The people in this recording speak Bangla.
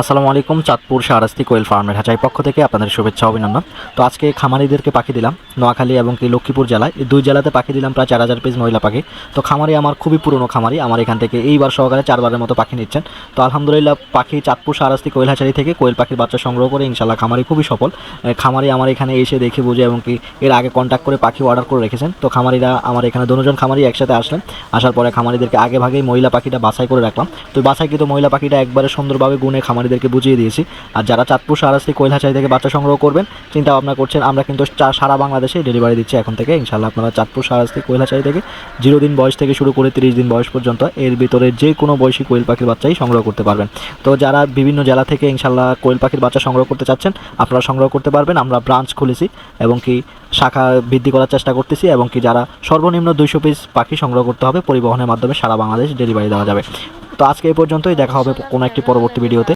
আসসালামু আলাইকুম, চাঁদপুর শাহরাস্তি কোয়েল ফার্মের হাঁচাই পক্ষ থেকে আপনাদের শুভেচ্ছা, অভিনন্দন। তো আজকে খামারিদেরকে পাখি দিলাম, নোয়াখালী এবং কি লক্ষ্মীপুর জেলায়। এই দুই জেলাতে পাখি দিলাম প্রায় চার হাজার পিস মহিলা পাখি। তো খামারি আমার খুবই পুরনো খামারি, আমার এখান থেকে এইবার সহকারে চারবারের মতো পাখি নিচ্ছেন। তো আলহামদুলিল্লাহ পাখি চাঁদপুর শাহরাস্তি কোয়েল হাঁচারি থেকে কোয়েল পাখির বাচ্চা সংগ্রহ করে ইনশাল্লাহ খামারি খুবই সফল। খামারি আমার এখানে এসে দেখে বুঝে এবং কি এর আগে কন্ট্যাক্ট করে পাখি অর্ডার করে রেখেছেন। তো খামারিরা আমার এখানে দুজন খামারি একসাথে আসলেন। আসার পরে খামারিদেরকে আগে ভাগেই মহিলা পাখিটা বাছাই করে রাখলাম। তো বাছাইকৃত মহিলা পাখিটা একবারে সুন্দরভাবে গুনে খামারিদেরকে বুঝিয়ে দিয়েছি। আর যারা চাঁদপুর সারাস্তি কৈলাছাই থেকে বাচ্চা সংগ্রহ করবেন, চিন্তা ভাবনা করছেন, আমরা কিন্তু সারা বাংলাদেশে ডেলিভারি দিচ্ছি এখন থেকে। ইনশাল্লাহ আপনারা চাঁদপুর সারাস্তি কৈলাছাই থেকে জিরো দিন বয়স থেকে শুরু করে তিরিশ দিন বয়স পর্যন্ত এর ভিতরে যে কোনো বয়সী কোয়েল পাখির বাচ্চাই সংগ্রহ করতে পারবেন। তো যারা বিভিন্ন জেলা থেকে ইনশাল্লাহ কোয়েল পাখির বাচ্চা সংগ্রহ করতে চাচ্ছেন, আপনারা সংগ্রহ করতে পারবেন। আমরা ব্রাঞ্চ খুলেছি এবং কি শাখা বৃদ্ধি করার চেষ্টা করতেছি এবং কি যারা সর্বনিম্ন দুইশো পিস পাখি সংগ্রহ করতে হবে, পরিবহনের মাধ্যমে সারা বাংলাদেশ ডেলিভারি দেওয়া যাবে। তো আজকে এই পর্যন্তই। দেখা হবে কোনো একটি পরবর্তী ভিডিওতে